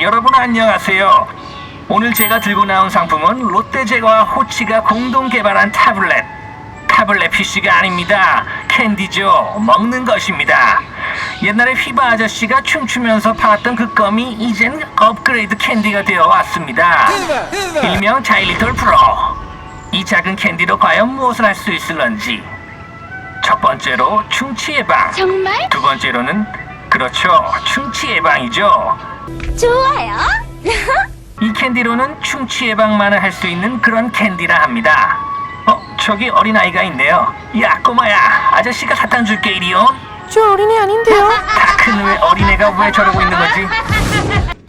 여러분 안녕하세요. 오늘 제가 들고 나온 상품은 롯데제과와 호치가 공동 개발한 타블렛. 타블렛 PC가 아닙니다. 캔디죠. 먹는 것입니다. 옛날에 휘바 아저씨가 춤추면서 팔았던 그 껌이 이젠 업그레이드 캔디가 되어 왔습니다. 일명 자일리톨 프로. 이 작은 캔디로 과연 무엇을 할 수 있을런지. 첫 번째로 충치 예방. 정말 두 번째로는 그렇죠. 충치 예방이죠. 좋아요. 이 캔디로는 충치 예방만을 할 수 있는 그런 캔디라 합니다. 어, 저기 어린아이가 있네요. 야, 꼬마야. 아저씨가 사탕 줄게, 이리요. 저 어린애 아닌데요. 다큰 왜 어린애가 왜 저러고 있는 거지?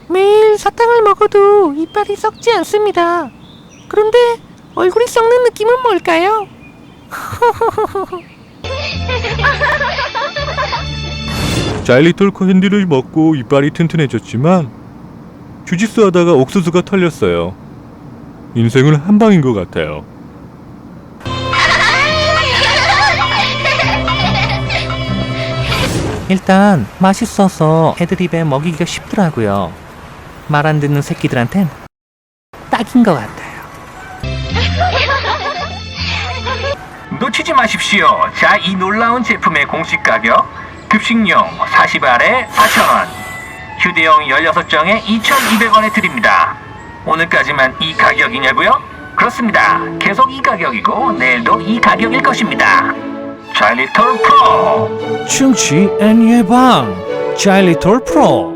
매일 사탕을 먹어도 이빨이 썩지 않습니다. 그런데 얼굴이 썩는 느낌은 뭘까요? 자일리톨 캔디를 먹고 이빨이 튼튼해졌지만 주짓수 하다가 옥수수가 털렸어요. 인생은 한 방인 것 같아요. 일단 맛있어서 애드립에 먹이기가 쉽더라고요. 말 안 듣는 새끼들한텐 딱인 것 같아요. 놓치지 마십시오. 자, 이 놀라운 제품의 공식 가격. 급식용 40알에 4,000원. 휴대용 16정에 2,200원에 드립니다. 오늘까지만 이 가격이냐고요? 그렇습니다. 계속 이 가격이고 내일도 이 가격일 것입니다. 자일리톨 프로. 충치 앤 예방 자일리톨 프로